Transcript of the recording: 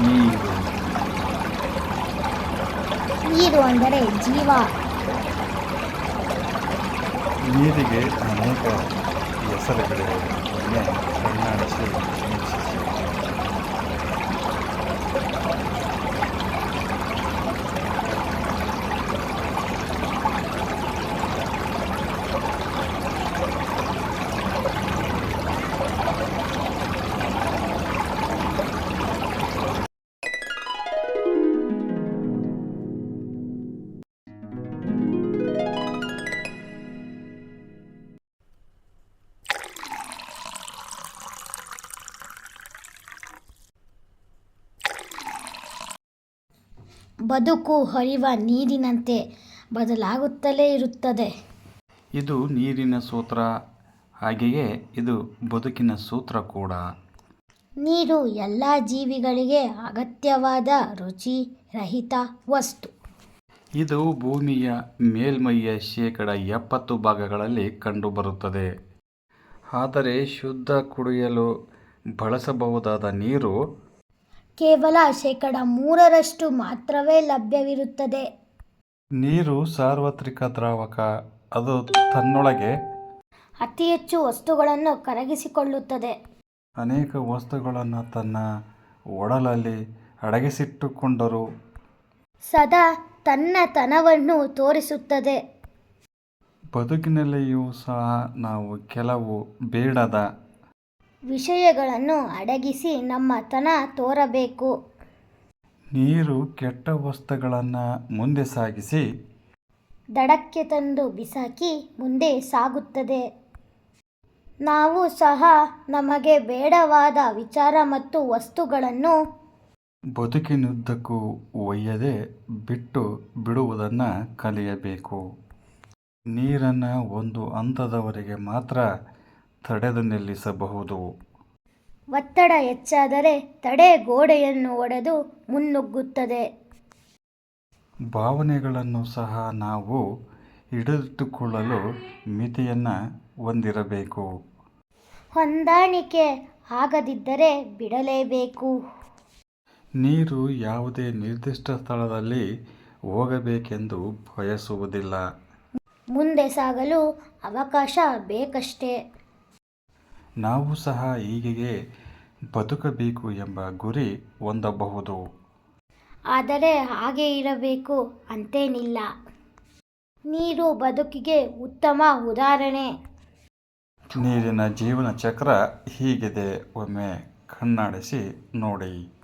ನೀರು ನೀರು ಅಂದರೆ ಜೀವ. ನೀರಿಗೆ ಅನೇಕ ಹೆಸರುಗಳಿವೆ. ಸಣ್ಣ ಕಣ್ಣಾಡಿಸಿ ಬದುಕು ಹರಿವ ನೀರಿನಂತೆ ಬದಲಾಗುತ್ತಲೇ ಇರುತ್ತದೆ. ಇದು ನೀರಿನ ಸೂತ್ರ. ಹಾಗೆಯೇ ಇದು ಬದುಕಿನ ಸೂತ್ರ ಕೂಡ. ನೀರು ಎಲ್ಲ ಜೀವಿಗಳಿಗೆ ಅಗತ್ಯವಾದ ರುಚಿ ರಹಿತ ವಸ್ತು. ಇದು ಭೂಮಿಯ ಮೇಲ್ಮೈಯ ಶೇಕಡ ಎಪ್ಪತ್ತು ಭಾಗಗಳಲ್ಲಿ ಕಂಡುಬರುತ್ತದೆ. ಆದರೆ ಶುದ್ಧ ಕುಡಿಯಲು ಬಳಸಬಹುದಾದ ನೀರು ಕೇವಲ ಶೇಕಡ ಮೂರರಷ್ಟು ಮಾತ್ರವೇ ಲಭ್ಯವಿರುತ್ತದೆ. ನೀರು ಸಾರ್ವತ್ರಿಕ ದ್ರಾವಕ ಅದು ತನ್ನೊಳಗೆ ಅತಿ ಹೆಚ್ಚು ವಸ್ತುಗಳನ್ನು ಕರಗಿಸಿಕೊಳ್ಳುತ್ತದೆ. ಅನೇಕ ವಸ್ತುಗಳನ್ನು ತನ್ನ ಒಡಲಲ್ಲಿ ಅಡಗಿಸಿಟ್ಟುಕೊಂಡರು. ಸದಾ ತನ್ನ ತನವನ್ನು ತೋರಿಸುತ್ತದೆ. ಬದುಕಿನಲ್ಲಿಯೂ ಸಹ ನಾವು ಕೆಲವು ಬೇಡದ ವಿಷಯಗಳನ್ನು ಅಡಗಿಸಿ ನಮ್ಮ ತನ ತೋರಬೇಕು. ನೀರು ಕೆಟ್ಟ ವಸ್ತುಗಳನ್ನು ಮುಂದೆ ಸಾಗಿಸಿ ದಡಕ್ಕೆ ತಂದು ಬಿಸಾಕಿ ಮುಂದೆ ಸಾಗುತ್ತದೆ. ನಾವು ಸಹ ನಮಗೆ ಬೇಡವಾದ ವಿಚಾರ ಮತ್ತು ವಸ್ತುಗಳನ್ನು ಬದುಕಿನುದ್ದಕ್ಕೂ ಒಯ್ಯದೆ ಬಿಟ್ಟು ಬಿಡುವುದನ್ನು ಕಲಿಯಬೇಕು. ನೀರನ್ನು ಒಂದು ಹಂತದವರೆಗೆ ಮಾತ್ರ ತಡೆದು ನಿಲ್ಲಿಸಬಹುದು ಒತ್ತಡ ಹೆಚ್ಚಾದರೆ ತಡೆ ಗೋಡೆಯನ್ನು ಒಡೆದು ಮುನ್ನುಗ್ಗುತ್ತದೆ. ಭಾವನೆಗಳನ್ನು ಸಹ ನಾವು ಹಿಡಿದಿಟ್ಟುಕೊಳ್ಳಲು ಮಿತಿಯನ್ನು ಹೊಂದಿರಬೇಕು. ಹೊಂದಾಣಿಕೆ ಆಗದಿದ್ದರೆ ಬಿಡಲೇಬೇಕು. ನೀರು ಯಾವುದೇ ನಿರ್ದಿಷ್ಟ ಸ್ಥಳದಲ್ಲಿ ಹೋಗಬೇಕೆಂದು ಬಯಸುವುದಿಲ್ಲ. ಮುಂದೆ ಸಾಗಲು ಅವಕಾಶ ಬೇಕಷ್ಟೇ. ನಾವು ಸಹ ಹೀಗೆಯೇ ಬದುಕಬೇಕು ಎಂಬ ಗುರಿ ಹೊಂದಬಹುದು. ಆದರೆ ಹಾಗೆ ಇರಬೇಕು ಅಂತೇನಿಲ್ಲ. ನೀರು ಬದುಕಿಗೆ ಉತ್ತಮ ಉದಾಹರಣೆ. ನೀರಿನ ಜೀವನ ಚಕ್ರ ಹೀಗಿದೆ. ಒಮ್ಮೆ ಕಣ್ಣಾಡಿಸಿ ನೋಡಿ.